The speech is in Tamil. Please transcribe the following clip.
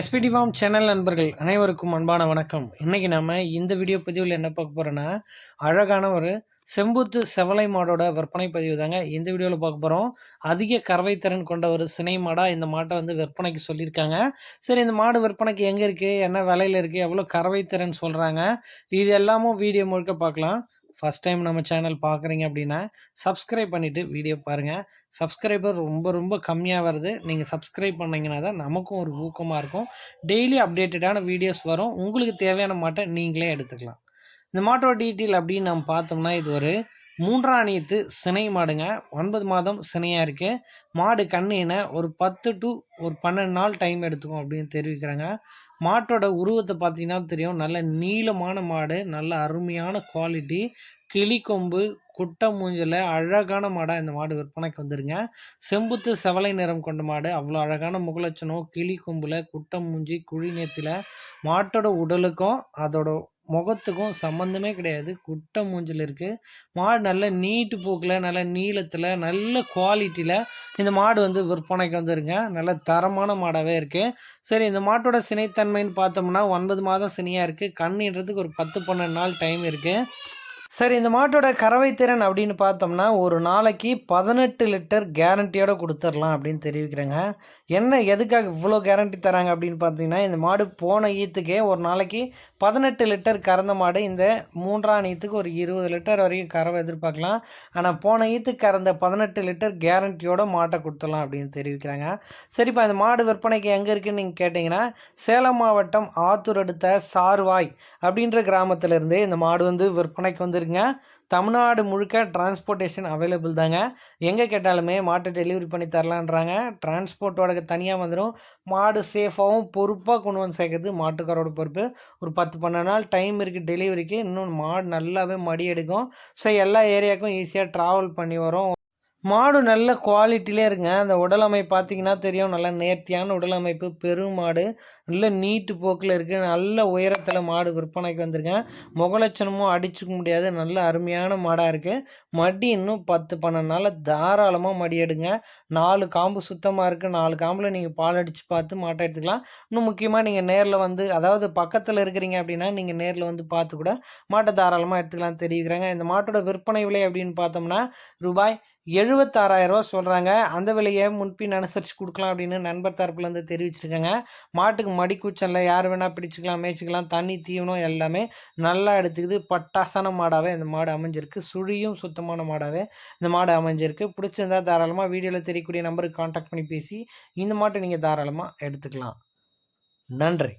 எஸ்பிடி ஃபார்ம் சேனல் நண்பர்கள் அனைவருக்கும் அன்பான வணக்கம். இன்றைக்கி நம்ம இந்த வீடியோ பதிவில் என்ன பார்க்க போகிறோன்னா அழகான ஒரு செம்புத்து செவலை மாடோட விற்பனை பதிவு தாங்க. இந்த வீடியோவில் பார்க்க போகிறோம் அதிக கறவை திறன் கொண்ட ஒரு சினை மாடாக இந்த மாட்டை வந்து விற்பனைக்கு சொல்லியிருக்காங்க. சரி இந்த மாடு விற்பனைக்கு எங்கே இருக்குது என்ன விலையில் இருக்குது எவ்வளோ கறவை திறன் சொல்கிறாங்க இது எல்லாமும் வீடியோ முழுக்க பார்க்கலாம். ஃபஸ்ட் டைம் நம்ம சேனல் பார்க்குறீங்க அப்படின்னா சப்ஸ்கிரைப் பண்ணிவிட்டு வீடியோ பாருங்கள் சப்ஸ்கிரைபர் ரொம்ப ரொம்ப கம்மியாக வருது. நீங்கள் சப்ஸ்கிரைப் பண்ணிங்கன்னா தான் நமக்கும் ஒரு ஊக்கமாக இருக்கும். டெய்லி அப்டேட்டடான வீடியோஸ் வரும். உங்களுக்கு தேவையான மாட்டை நீங்களே எடுத்துக்கலாம். இந்த மாட்டோட டீட்டெயில் அப்படின்னு நம்ம பார்த்தோம்னா இது ஒரு மூன்றாணியத்து சினை மாடுங்க. ஒன்பது மாதம் சினையாக இருக்குது மாடு கண்ணின ஒரு பத்து டு ஒரு பன்னெண்டு நாள் டைம் எடுத்துக்கும் அப்படின்னு தெரிவிக்கிறாங்க. மாட்டோட உருவத்தை பார்த்தீங்கன்னா தெரியும். நல்ல நீளமான மாடு நல்ல அருமையான குவாலிட்டி கிளிக்கொம்பு குட்டை மூஞ்சில் அழகான மாடாக இந்த மாடு விற்பனைக்கு வந்துருங்க. செம்புத்து செவலை நிறம் கொண்ட மாடு. அவ்வளோ அழகான முகலட்சணம். கிளி கொம்பில் குட்டை மூஞ்சி குழி நேத்தில் மாட்டோட உடலுக்கும் அதோட முகத்துக்கும் சம்மந்தமே கிடையாது. குட்டை மூஞ்சில் இருக்குது மாடு நல்ல நீட்டு போக்கில் நல்ல நீளத்தில் நல்ல குவாலிட்டியில் இந்த மாடு வந்து விற்பனைக்கு வந்துருங்க. நல்ல தரமான மாடாகவே இருக்குது சரி இந்த மாட்டோட சினைத்தன்மைன்னு பார்த்தோம்னா ஒன்பது மாதம் சினியாக இருக்குது கண்ணுன்றதுக்கு ஒரு பத்து பன்னெண்டு நாள் டைம் இருக்குது சரி இந்த மாட்டோட கறவை திறன் அப்படின்னு பார்த்தோம்னா ஒரு நாளைக்கு பதினெட்டு லிட்டர் கேரண்டியோடு கொடுத்துடலாம் அப்படின்னு தெரிவிக்கிறேங்க. என்ன எதுக்காக இவ்வளோ கேரண்டி தராங்க அப்படின்னு பார்த்தீங்கன்னா இந்த மாடு போன ஈத்துக்கே ஒரு நாளைக்கு பதினெட்டு லிட்டர் கறந்த மாடு இந்த மூன்றாம் ஈத்துக்கு ஒரு இருபது லிட்டர் வரைக்கும் கறவை எதிர்பார்க்கலாம். ஆனால் போன ஈத்துக்கு கறந்த பதினெட்டு லிட்டர் கேரண்டியோட மாட்டை கொடுத்துடலாம் அப்படின்னு தெரிவிக்கிறாங்க. சரிப்பா இந்த மாடு விற்பனைக்கு எங்கே இருக்குன்னு நீங்கள் கேட்டிங்கன்னா சேலம் மாவட்டம் ஆத்தூர் அடுத்த சார்வாய் அப்படின்ற கிராமத்திலேருந்து இந்த மாடு வந்து விற்பனைக்கு வந்து இருக்குங்க தமிழ்நாடு முழுக்க டிரான்ஸ்போர்ட்டேஷன் அவைலபிள் தாங்க. எங்கே கேட்டாலுமே மாட்டை டெலிவரி பண்ணி தரலான்றாங்க. டிரான்ஸ்போர்ட்டோட தனியாக வந்துடும் மாடு சேஃபாகவும் பொறுப்பாக கொண்டு வந்து சேர்க்கறது மாட்டுக்காரோட பொறுப்பு. ஒரு பத்து பன்னெண்டு நாள் டைம் இருக்குது டெலிவரிக்கு இன்னும் மாடு நல்லாவே மடி எடுக்கும். ஸோ எல்லா ஏரியாவுக்கும் ஈஸியாக ட்ராவல் பண்ணி வரும். மாடு நல்ல குவாலிட்டிலே இருங்க. அந்த உடலமைப்பு பார்த்தீங்கன்னா தெரியும். நல்லா நேர்த்தியான உடலமைப்பு பெரும் மாடு. நல்ல நீட்டு போக்கில் இருக்குது நல்ல உயரத்தில் மாடு விற்பனைக்கு வந்திருக்கேன் முகலட்சணமும் அடிச்சுக்க முடியாது. நல்ல அருமையான மாடாக இருக்குது மடி இன்னும் பத்து பன்னெண்டு தாராளமாக மடி எடுங்க. நாலு காம்பு சுத்தமாக இருக்குது நாலு காம்பில் நீங்கள் பால் அடித்து பார்த்து மாட்டை எடுத்துக்கலாம். இன்னும் முக்கியமாக நீங்கள் நேரில் வந்து அதாவது பக்கத்தில் இருக்கிறீங்க அப்படின்னா நீங்கள் நேரில் வந்து பார்த்து கூட மாட்டை தாராளமாக எடுத்துக்கலாம் தெரிவிக்கிறாங்க. இந்த மாட்டோட விற்பனை விலை அப்படின்னு பார்த்தோம்னா ரூபாய் எழுபத்தாறாயிரரூவா சொல்கிறாங்க அந்த விலையை முன்பின் அனுசரித்து கொடுக்கலாம் அப்படின்னு நண்பர் தரப்புலேருந்து தெரிவிச்சிருக்காங்க. மாட்டுக்கு மடிக்கூச்சலில் யார் வேணால் பிடிச்சிக்கலாம் மேய்ச்சிக்கலாம் தண்ணி தீவனம் எல்லாமே நல்லா எடுத்துக்குது. பட்டாசான மாடாகவே இந்த மாடு அமைஞ்சிருக்கு. சுழியும் சுத்தமான மாடாகவே இந்த மாடு அமைஞ்சிருக்கு. பிடிச்சிருந்தா தாராளமாக வீடியோவில் தெரியக்கூடிய நம்பருக்கு காண்டாக்ட் பண்ணி பேசி இந்த மாட்டை நீங்கள் தாராளமாக எடுத்துக்கலாம். நன்றி.